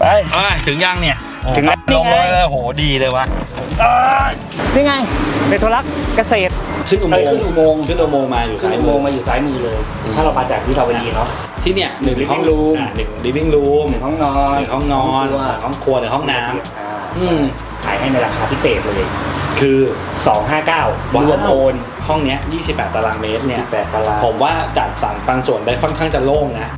ไป เอ้ยถึงยังเนี่ยถึงแล้ว ลงรถนี่ไงแล้วโหดีเลยวะนี่ไงเมโทรลักเกษตร ขึ้นอุโมเอ้ยงขึ้นค์อุโมงค์ขึ้นอุโมงค์มาอยู่ขึ้นซ้ายอุมืโมองค์มาอยู่ซ้ายมือเลยถ้าเรามาจากวิภาวดีเนาะ ที่เนี่ยหนึ่ง living ห้อง room อ่าหนึ่ง living room ห้องนอนหนึ่งห้องนอนครัวห้องครัวหนึ่งห้องน้อ่าำอืมขายให้ในราคาพิเศษเลย คือ259ว้าวรวมโอนห้องเนี้ย28 ตารางเมตรเนี่ย 18ตารางผมว่าจัดสรรปันส่วนได้ค่อนข้างจะโล่งนะ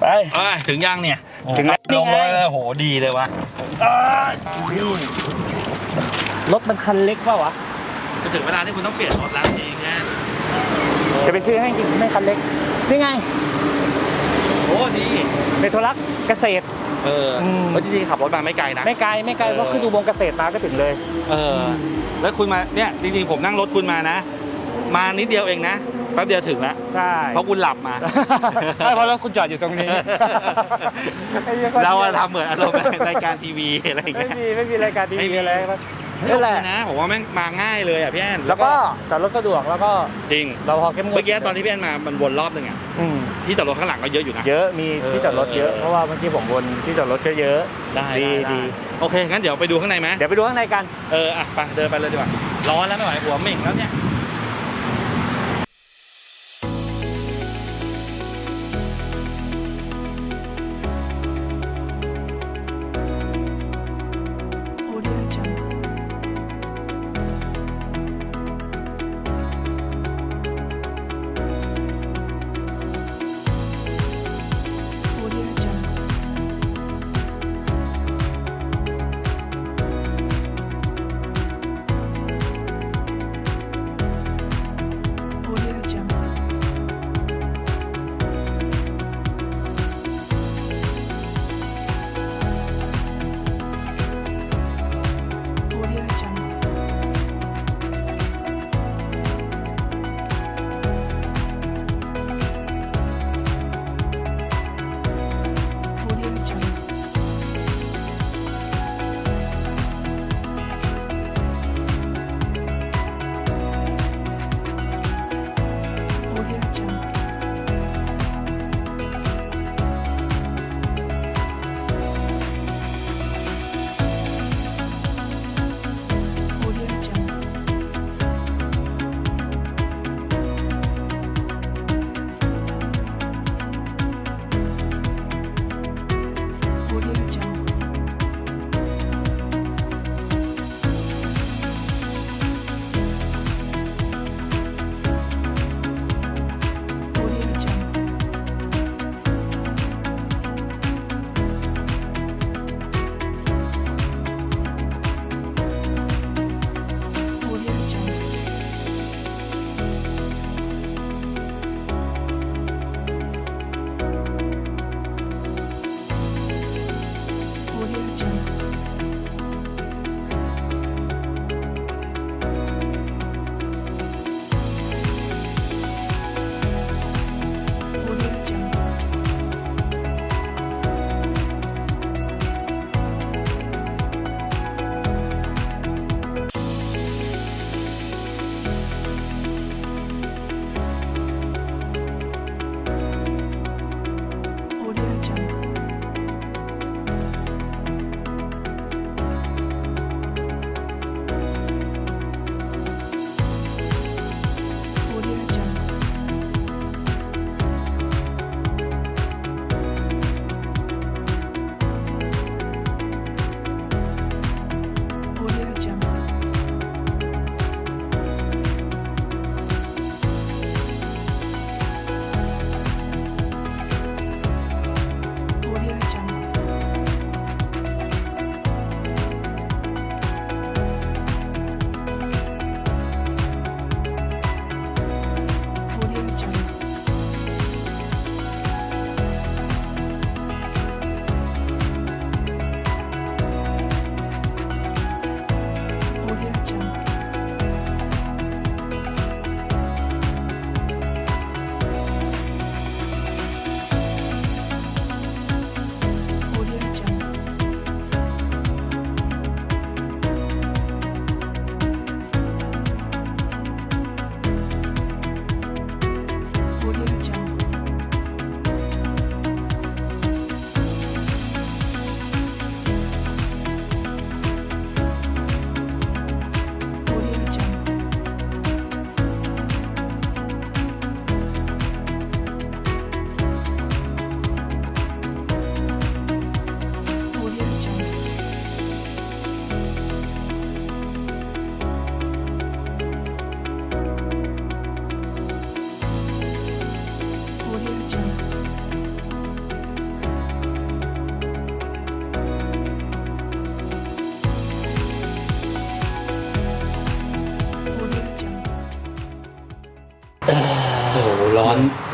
ไปเอ้ยถึงยังเนี่ยถึงแล้วลงรถนี่ไงแล้วโหดีเลยวะรถมันคันเล็กป่าวะจะถึงเวลาที่คุณต้องเปลี่ยนรถแล้วจริงแค่จะไปซื้อให้จริงไม่คันเล็กนี่ไงโอ้ดีเมโทรลักเกษตรเอออืมแล้วจริงๆขับรถมาไม่ไกลนะไม่ไกลไม่ไกลเพราะขึ้นอุโมงค์เกษตรมาก็ถึงเลย เออ แล้วคุณมาเนี่ยจริงๆผมนั่งรถคุณมานะ มานิดเดียวเองนะ แป๊บเดียวถึงแล้วใช่เพราะคุณหลับมาไม่เพราะรถคุณจอดอยู่ตรงนี้ไอ้หี้ยก็เราอะทำเหมือนอารมณ์รายการทีวีอะไรอย่างไม่เงี้ยมีไม่มีรายการทีไม่มีวีอะไรนะนี่นั่นแหแหละละนะผมว่าแม่งมาง่ายเลยอะพี่แอนแล้วก็จอดรถสะดวกแล้วก็จริงเราพอเข้มงวดเมื่อกี้ตอนที่พี่แอนมามันวนรอบหนึงอะอืมที่จอดรถข้างหลังก็เยอะอยู่นะเยอะมีที่จอดรถเยอะเออเพราะว่าเมื่อกี้ผมวนที่จอดรถก็เยอะได้ดีได้ดีโอเคงั้นเดี๋ยวไปดูข้างในไหมเดี๋ยวไปดูข้างในกันเอออะไปเดินไปเลยดีกว่าร้อนแล้วไม่ไหวหัวเหม่งแล้วเนี่ย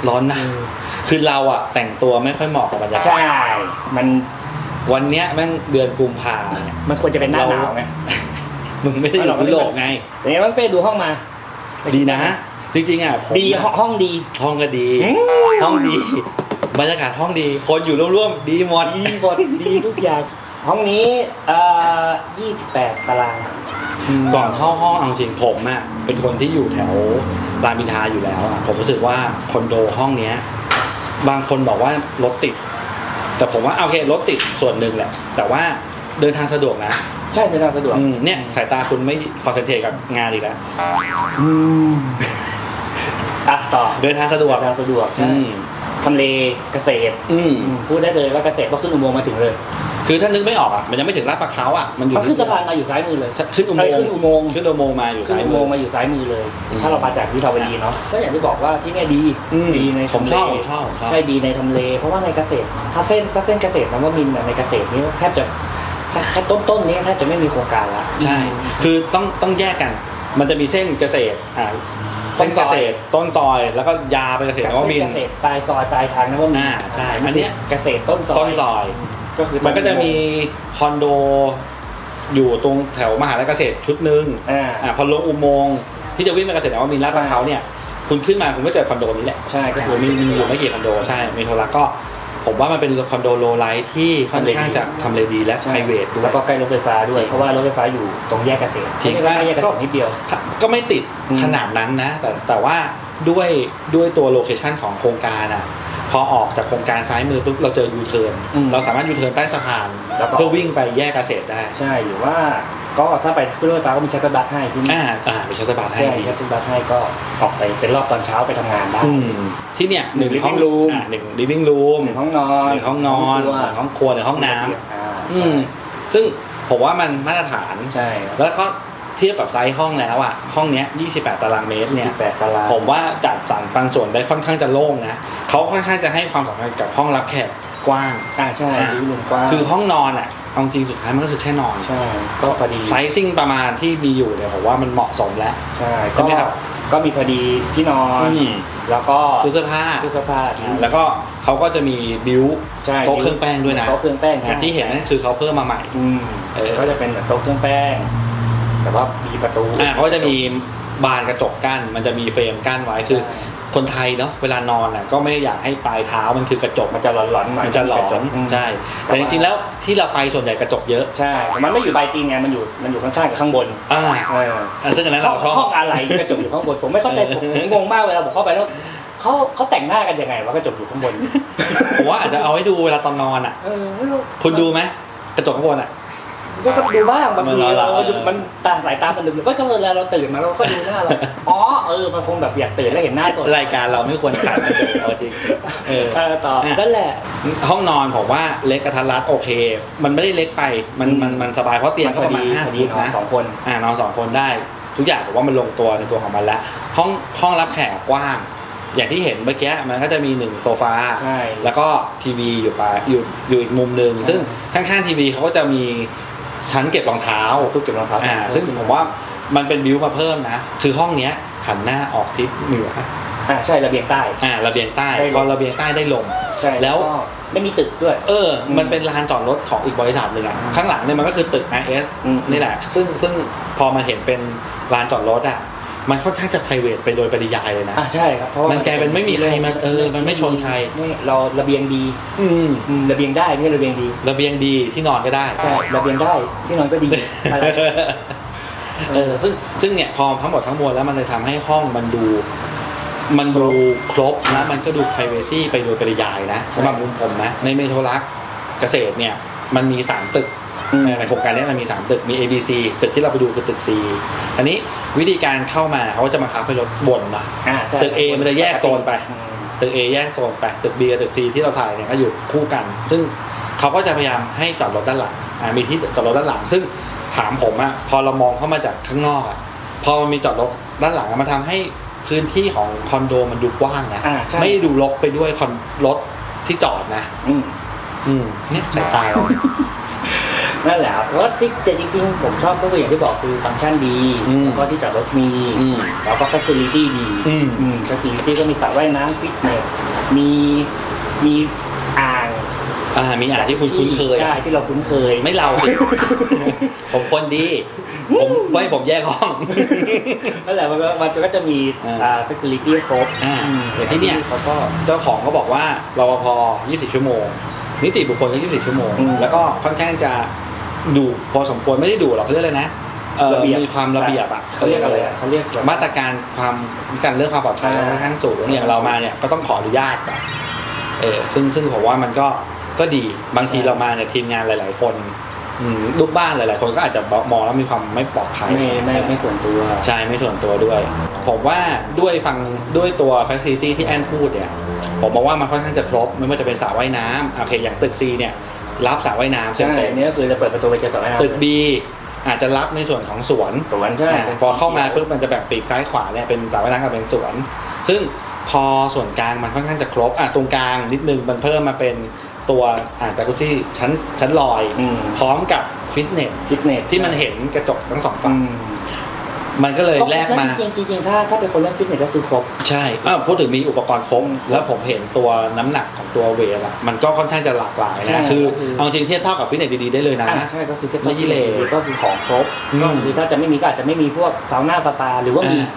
ร้อนร้อนนะ คือเราอะแต่งตัวไม่ค่อยเหมาะกับบรรยากาศใช่ มันวันเนี้ยแม่งเดือนกุมภาเนี่ยมันควรจะเป็นหน้าหนาวไง มึงไม่ได้อยู่ยุโรปไงเดี๋ยวมันไปดูห้องมา ดีนะ จริงๆอะผมดีห้องห้องดี ห้องก็ดีอืมห้องดี บรรยากาศห้องดี คนอยู่ร่วมๆดีหมดดีหมดดีทุกอย่าง ห้องนี้เอ่อ28 ตาราง ก่อนเข้าห้องเอาจริงผมอะเป็นคนที่อยู่แถวรามอินทราอยู่แล้วอะผมรู้สึกว่าคอนโดห้องเนี้ย บางคนบอกว่ารถติด แต่ผมว่าโอเครถติดส่วนหนึ่งแหละ แต่ว่าเดินทางสะดวกนะใช่เดินทางสะดวกอืมเนี่ยสายตาคุณไม่คอนเซนเทรตกับงานอีกแล้วอะต่อเดินทางสะดวกเดินทางสะดวกใช่อืมทำเลเกษตรอืม อืมพูดได้เลยว่าเกษตรพอขึ้นอุโมงค์มาถึงเลย คือถ้านึกไม่ออกอะมันยังไม่ถึงลาดปลาเขาอะมันอยู่พอขึ้นสะพานมาอยู่ซ้ายมือเลยขึ้นอุโมใช่งขึ้นค์อุโมงค์ขึ้นอุโมงค์มาอยู่ขึ้นซ้ายอุมืโมองค์มาอยู่ซ้ายมือเลย อืมถ้าเรามาจากวิภาวดีเนาะก็อย่างที่บอกว่าที่เนี่ยดีอืมดีในผมทำเลชอบผมชอบผมชอบ ใช่ดีในทำเล เพราะว่าในเกษตร ถ้าเส้นถ้าเส้นเกษตรนะว่ามินทร์อะในเกษตรนี่แทบจะถ้าแค่ต้นๆนี้แทบจะไม่มีโครงการละใช่ คือต้องต้องแยกกัน มันจะมีเส้นเกษตรอ่าเส้นเกษตรต้นซอยแล้วก็ยาวไปเกษตรจากนวมิเส้นนทเกร์ ษตรปลายซอยปลายทางนะว่ามินทร์อ่าใช่อันเนี้ย เกษตรต้นซอยต้นซอย ก็คือมันก็จะมีคอนโด อยู่ตรงแถวมหาลัยเกษตรชุดหนึ่งอ่า อ่าพอลงอุโมงค์ที่จะวิ่งไปเกษตรนวมินทร์ลาดพร้าวเนี่ย คุณขึ้นมาคุณก็เจอคอนโดนี้แหละใช่ก็ก็คืคืออมีมีอยู่ไม่กี่คอนโดใช่มีโทรลักก็ ผมว่ามันเป็นคอนโดโลไลท์ที่ค่อนข้างจะทำเลดีและไพรเวทด้วย แล้วก็ใกล้รถไฟฟ้าด้วย จริงเพราะว่ารถไฟฟ้าอยู่ตรงแยกเกษตรจริงไม่ใช่แยกเกษตรนิดเดียว ก็ไม่ติดอืมขนาดนั้นนะ แต่แต่ว่า ด้วยด้วยตัวโลเคชันของโครงการอะพอออกจากโครงการซ้ายมือปุ๊บเราเจอยูเทิร์นอืม เราสามารถยูเทิร์นใต้สะพานแล้วก็เพื่อวิ่งไปแยกเกษตรได้ใช่หรือว่าก็ถ้าไปขึ้นรถไฟฟ้าก็มีชัตเตอร์บัสให้ที่นี่อ่าอ่ามีชัตเตอร์บัสให้ใช่ดี ชัตเตอร์บัสให้ก็ออกไปเป็นรอบตอนเช้าไปทำงานได้ อืมที่เนี่ยหนึ่งหนึ่งห้อง living room อ่าหนึ่ง living room หนึ่งห้องนอนหนึ่งห้องนอนครัวหนึ่งห้องครัวหนึ่งห้องน้อ่าำอืมซึ่งผมว่ามันมาตรฐาน ใช่ครับแล้วก็ เทียบกับไซส์ห้องแล้วอะห้องเนี้ย28 ตารางเมตรเนี่ยแปดตาราง ผมว่าจัดสรรปันส่วนได้ค่อนข้างจะโล่งนะเขาค่อนข้างจะให้ความสำคัญกับห้องรับแขกกว้าง อ่าใช่อ่าดูมุมกว้างคือห้องนอนอะเอาจริงสุดท้ายมันก็คือแค่นอน ใช่ก็พอดีไซซิ่งประมาณที่มีอยู่เนี่ยผมว่ามันเหมาะสมแล้ว ใช่ใช่ก็ไหมครับ ก็มีพอดีที่นอน อืมแล้วก็ตู้เสื้อผ้าตู้เสื้อผ้าอ่าแล้วก็เขาก็จะมีบิว ใช่โต๊ะเครื่องแป้งด้วยนะ โต๊ะเครื่องแป้งอย่างที่เห็นนั่นคือเขาเพิ่มมาใหม่ อืมเออ ก็จะเป็นเหมือนโต๊ะเครื่องแป้ง แต่ว่ามีประตูอ่าเขาก็จะมีบานกระจกกั้น มันจะมีเฟรมกั้นไว้คือ คนไทยเนาะเวลานอนอะก็ไม่อยากให้ปลายเท้ามันคือกระจกมันจะหลอนๆหน่อยมันจะหลอนมใช่แต่จริงๆแล้วที่เราไปส่วนใหญ่กระจกเยอะใช่แต่มันไม่อยู่ใต้ตีนไงมันอยู่มันอยู่ข้างๆกับข้างบนอ่าเอออ่าซึ่งอันนั้นห้อเรางชอบห้องอะไรกระจกอยู่ข้างบนผมไม่เข้าใจผมผมงงมากเวลาผมเข้าไปแล้วเขาเขาแต่งหน้ากันยังไงวะกระจกอยู่ข้างบนผมว่าอาจจะเอาให้ดูเวลาตอนนอนอะเออไม่รู้คุณดูไหมกระจกข้างบนอะ ก็ดูบ้างบางทีมันเราเราเรามันตาสายตามันลืมๆก็เวลาเราตื่นมาเราก็ดูหน้าเราอ๋อเออมันคงแบบอยากตื่นแล้วเห็นหน้าตัวรายการเราไม่ควรขายกระจกเอาจริงเออเออต่ออะนั่นแหละ ห้องนอนผมว่าเล็กกระทัดรัดโอเค มันไม่ได้เล็กไปมันมันมันสบายเพราะเตียงก็ประมาณห้าพอฟุดีตนอนนะสองคนอ่านอนสองคนได้ ทุกอย่างผมว่ามันลงตัวในตัวของมันแล้วห้องห้องรับแขกกว้างอย่างที่เห็นเมื่อกี้มันก็จะมีหนึ่งโซฟาใช่แล้วก็ทีวีอยู่ไปอยู่อยู่อีกมุมหนึ่งใช่ซึ่งข้างๆทีวีเขาก็จะมี ชั้นเก็บรองเท้าตู้เก็บรองเท้าอ่าซึ่งผมว่ามันเป็นบิวมาเพิ่มนะ คือห้องเนี้ยหันหน้าออกทิศเหนืออ่าใช่ระเบียงใต้ อ่าระเบียงใต้ได้ลม พอระเบียงใต้ได้ลม ใช่แล้ว ก็ไม่มีตึกด้วย เอออืมมันเป็นลานจอดรถของอีกบริษัทหนึ่งอะข้างหลังเนี่ยมันก็คือตึก RS อืม นี่แหละ ซึ่งซึ่งพอมาเห็นเป็นลานจอดรถอะ มันค่อนข้างจะ p r i v a t ไปโดยปริยายเลยนะ อ่าใช่ครับเพราะว่ามันกลายเป็นไม่มีใครมาเออมันไม่ชนใคร ไม่เราระเบียงดีอืมอืมระเบียงได้ไม่ใช่ระเบียงดีระเบียงดีที่นอนก็ได้ ใช่ระเบียงได้ที่นอนก็ดีอะไร เออซึ่งซึ่งเนี่ยพอทั้งหมดทั้งมวลแล้วมันเลยทำให้ห้องมันดู มันดูครบนะมันก็ดู p r i เวซีไปโดยปริยายนะสำหรับมุมผมนะ ในเมโทรลักเกษตรเนี่ย มันมี 3 ตึกอืม ในโครงการนี้มันมี 3 ตึกมี A B C ตึกที่เราไปดูคือตึก C อันนี้ วิธีการเข้ามาเขาจะมาคับให้รถบนนะอ่าใช่ตึก A มันจะแยกโซนไป อืม ตึก A แยกโซนไป ตึก B กับตึก C ที่เราถ่ายเนี่ยก็อยู่คู่กัน ซึ่งเขาก็จะพยายามให้จอดรถด้านหลังอ่ามีที่จอดรถด้านหลัง ซึ่งถามผมอะพอเรามองเข้ามาจากข้างนอกอะพอมันมีจอดรถด้านหลังอะมันทำให้พื้นที่ของคอนโดมันดูกว้างนะอ่าใช่ ไม่ดูรกไปด้วยคอนรถที่จอดนะ อืม อืมเนี่ยสายตาเรา นั่นแหละครับเพราะว่าที่แต่จริงๆ ผมชอบก็คืออย่างที่บอกคือฟังก์ชันดีอืมแล้วก็ที่จอดรถมีอืมแล้วก็ facility ดีอืมอืม facility ก็มีสระว่ายน้ำฟิตเนสมีมีอ่างอ่ามีอ่านที่คุณคุ้นเคย ใช่ที่เราคุ้นเคย ไม่เราสิ ผมคนดี ผมไม่ผมแยกห้อง นั่นแหละมันก็มันก็จะมีอ่า อ่า facility ครบอ่าอืมแต่ที่เนี่ยเขาก็ เจ้าของก็บอกว่ารปภ24 ชั่วโมง นิติบุคคลก็24 ชั่วโมง อืม แล้วก็ค่อนข้างจะ ดุพอสมควรไม่ได้ดุหรอกเขาเรียกอะไรนะเอ่อระเบียบมีความระเบียบอะเขาเรียกอะไรอะเขาเรียกมาตรการความการเรื่องความปลอดภัยอ่า ค่อนข้างสูงอย่างเรามาเนี่ยก็ต้องขออนุญาตก่อนเออซึ่งซึ่งผมว่ามันก็ก็ดีบางทีเรามาเนี่ยทีมงานหลาย ๆ คนอืมลูกบ้านหลาย ๆ คนก็อาจจะมองแล้วมีความไม่ปลอดภัย ไม่ไม่ไม่ส่วนตัว ใช่ไม่ส่วนตัวด้วย ผมว่าด้วยฟังด้วยตัว Facility ที่แอนพูดเนี่ย ผมมองว่ามันค่อนข้างจะครบ ไม่ว่าจะเป็นสระว่ายน้ำโอเคอย่างตึก C เนี่ย รับสระว่ายน้ำใช่เต็มอันนี้ก็คือจะเปิดประตูไปเจอสระว่ายน้ำตึก B อาจจะรับในส่วนของสวน สวนใช่อ่าพอเข้ามาปุ๊บมันจะแบ่งปีกซ้ายขวาเนี่ยเป็นสระว่ายน้ำกับเป็นสวน ซึ่งพอส่วนกลางมันค่อนข้างจะครบอะตรงกลางนิดนึงมันเพิ่มมาเป็นตัวอ่าจากุชี่ชั้นชั้นลอย อืมพร้อมกับฟิตเนสฟิตเนสที่มันเห็นกระจกทั้งสองฝั่ง อืม มันก็เลยแลกมา จริงๆจริงๆถ้าถ้าเป็นคนเล่นฟิตเนสก็คือครบ ใช่อะพูดถึงมีอุปกรณ์ครบ แล้วผมเห็นตัวน้ำหนักของตัวเวทอะมันก็ค่อนข้างจะหลากหลายใช่นะ คือก็คือ เอาจริงเทียบเท่ากับฟิตเนสดีๆได้เลยนะ อ่าใช่ก็คือจะไม่ขี้เหร่ก็คือของครบอืมก็คือถ้าจะไม่มีก็อาจจะไม่มีพวกซาวน่าสปาหรือว่ามีอ่า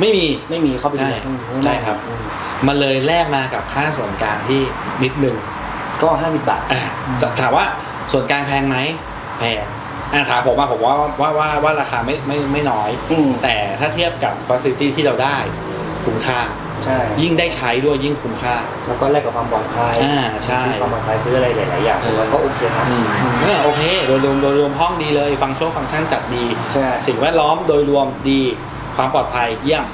ไม่มี ไม่มีเข้าไปดูใช่อืมใช่ครับ อืมมันเลยแลกมากับค่าส่วนกลางที่นิดนึงก็ห้าสิบบาท อะแต่ถามว่าส่วนกลางแพงไหมแพง อะถามผมว่าผมว่าว่าว่าว่าราคาไม่ไม่ไม่น้อย อืมแต่ถ้าเทียบกับฟ a ซิลิตี้ที่เราได้คุ้มค่า ใช่ ยิ่งได้ใช้ด้วยยิ่งคุ้มค่า แล้วก็แลกกับความปลอดภัยอ่าใช่ ซื้อความปลอดภัยซื้ออะไรหลายๆอย่างเออแล้วก็โอเคนะ อืมเออโอเคโดยรวมโดยรวมห้องดีเลย ฟังก์ชันฟังก์ชันจัดดี ใช่ สิ่งแวดล้อมโดยรวมดีความปลอดภัยเยี่ยม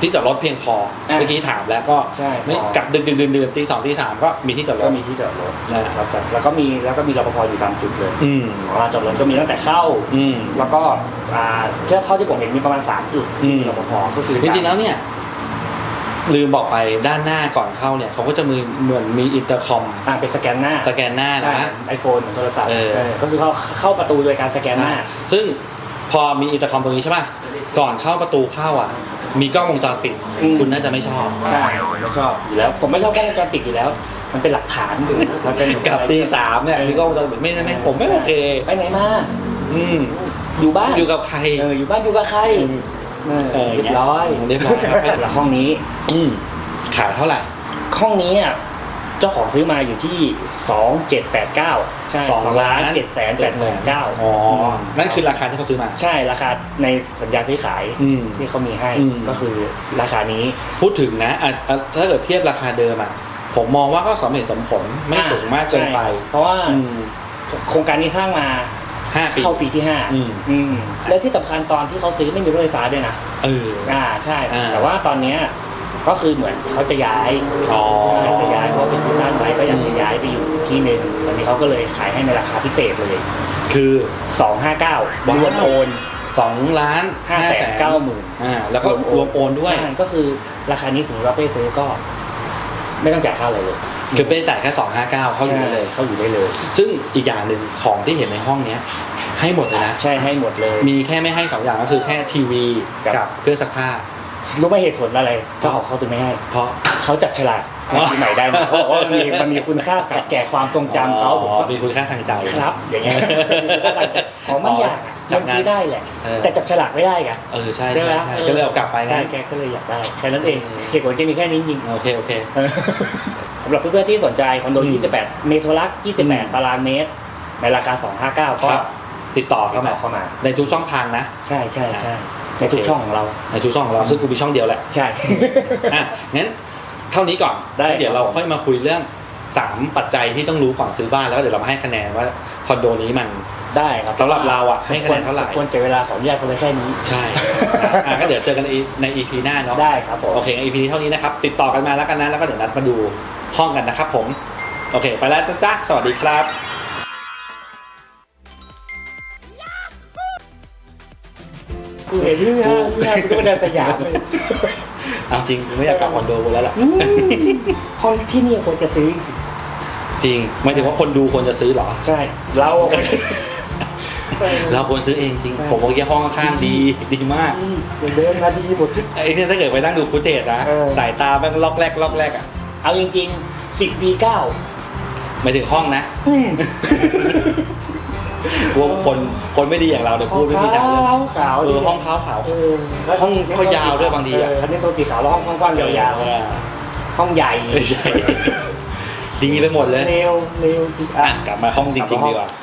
ที่จอดรถเพียงพออะเมื่อกี้ถามแล้วก็ใช่ไม่พอ กลับดึกดึกดื่นดื่นตีสองตีสามก็มีที่จอดรก็ถ มีที่จอดรถนะครับครับจัดแล้วก็มีแล้วก็มีรปภอยู่ตามจุดเลยอืม ของลานจอดรถก็มีตั้งแต่เข้า อืม แล้วก็อ่าเท่าเท่าที่ผมเห็นมีประมาณ3จุดอืที่มรปภก็คือจริงๆแล้วเนี่ย ลืมบอกไปด้านหน้าก่อนเข้าเนี่ยเขาก็จะมีเหมือนมีอินเตอร์คอมอ่าเป็นสแกนหน้าสแกนหน้าใช่นะ ไอโฟนเหมือนโทรศัพท์เออ เออก็คือเข้าเข้าประตูโดยการสแกนหน้า ซึ่งพอมีอินเตอร์คอมตรงนี้ใช่ป่ะก่อนเข้าประตูเข้าอะ มีกล้องวงจรปิด อืม คุณน่าจะไม่ชอบ ใช่ไม่ชอบอยู่แล้ว ผมไม่ชอบกล้องวงจรปิดอยู่แล้ว มันเป็นหลักฐานมันเป็นกับตีสามเนี่ยมีกล้องวงจรปิดไม่ไม่ผมไม่โอเค ไปไหนมาอืมอยู่บ้านอยู่กับใคร เอออยู่บ้านอยู่กับใครเออเออเรียบร้อยเรียบร้อยครับ แล้วห้องนี้ อืมขายเท่าไหร่ ห้องนี้อะ เจ้าของซื้อมาอยู่ที่สองเจ็ดแปดเก้าใช่สองล้านเจ็ดแสนแปดหมื่นเก้าอ๋อ นั่นคือราคาที่เขาซื้อมา ใช่ราคาในสัญญาซื้อขายอืมที่เขามีให้อืมก็คือราคานี้พูดถึงนะอะอะถ้าเกิดเทียบราคาเดิมอะผมมองว่าก็สมเหตุสมผลไม่อ่าสูงมากเกินไปใช่เพราะว่าอืมโครงการนี้สร้างมาห้าปีเข้าปีที่ห้าอืมอืมแล้วที่สำคัญตอนที่เขาซื้อไม่มีรถไฟฟ้าด้วยนะเอออ่าใช่อ่าแต่ว่าตอนเนี้ย ก็คือเหมือนเขาจะย้ายอ๋อใช่จะย้ายเพราะไปซื้อบ้านไว้ก็อยากจะย้ายไปอยู่อีกที่หนึ่งตอนนี้เขาก็เลยขายให้ในราคาพิเศษเลยคือสองห้าเก้าว้าวรวมโอนสองล้านห้าแสนเก้าหมื่นอ่าแล้วก็รวมโอนด้วยใช่ก็คือราคานี้สมมติว่าเป้ซื้อก็ ไม่ต้องจ่ายค่าอะไรเลยคือเป้จ่ายแค่สองห้าเก้าเข้าอยู่ได้เลยเข้าอยู่ได้เลย ซึ่งอีกอย่างหนึ่งของที่เห็นในห้องเนี้ยให้หมดเลยนะใช่ให้หมดเลย มีแค่ไม่ให้สองอย่างก็คือแค่ทีวีครับกับเครื่องซักผ้า รู้ไหมเหตุผลอะไรเจ้าของเขาถึงไม่ให้ เพราะ เขาจับฉลากในปีใหม่ได้นะเขาบอกว่ามันมีมันมีคุณค่ากับแก่ความทรงจำเขาผมอ๋อก็มีคุณค่าทางใจ ครับ อย่างเงี้ยของบางอย่างอะจัมับนงานซื้อได้แหละ เออ แต่จับฉลากไม่ได้ไง เออใช่ใช่ใช่ไหมใช่ก็เลยเอากลับไปใช่นะแกก็เลยอยากได้แค่นั้นเองเหตุผลแค่มีแค่นี้จริงโอเคโอเคๆเออสำหรับเพื่อนๆที่สนใจคอนโด อืม28 เมโทรลักอืม28 ตารางเมตร ในราคา 259 ก็ครับ ติดต่อติเข้าดมา ต่อเข้ามา ในทุกช่องทางนะ ใช่ใช่ใช่โอเค ในทุกช่องของเรา ในทุกช่องของเราซึ่งกูมีช่องเดียวแหละใช่อะงั้นเท่านี้ก่อนได้แล้วเดี๋ยวเราค่อยมาคุยเรื่องสามปัจจัยที่ต้องรู้ก่อนซื้อบ้านแล้วเดี๋ยวเรามาให้คะแนนว่าคอนโดนี้มันได้ครับสำหรับเราอะให้คะแนนเท่าไหร่สมควรเจอเวลาขออนุญาตเขาไว้แค่นี้ใช่อะก็เดี๋ยวเจอกันใน EP หน้าเนาะได้ครับผมโอเค EP นี้เท่านี้นะครับ ติดต่อกันมาแล้วกันนะแล้วก็เดี๋ยวนัดมาดูห้องกันนะครับผม โอเค ไปแล้วจ้าสวัสดีครับ กูเห็นเรื่องนี้เรื่องนี้กูต้องไปเดินสยามเลยเอาจริงกูไม่อยากกลับคอนโดกูแล้วล่ะอืมห้องที่นี่ควรจะซื้อจริงจริงหมายถึงว่าคนดูควรจะซื้อเหรอ ๆใช่ เราเราควรซื้อเองจริงผมบอกแค่ห้องข้างๆดีดีมากเดินมาดีหมดทุก ไอ้เนี่ยถ้าเกิดไปนั่งดูฟุตเทจนะเออ สายตาแม่งล็อกแรกล็อกแรกอะเอาจริงๆสิบดีเก้าไม่ถึงห้องนะ กลัวคนคนไม่ดีอย่างเราเดี๋ยวพูดไม่มีทางเลยขาวเออห้องขาวขาวเออแล้วห้องเขายาวด้วยบางทีอะเอันนี้ตัวสีขาวแล้วห้องกว้างๆยาวเออๆห้องใหญ่ไม่ใช่ดีไปหมดเลยเร็วเร็วที่อะอะกลับมาห้องจริงๆดีกว่า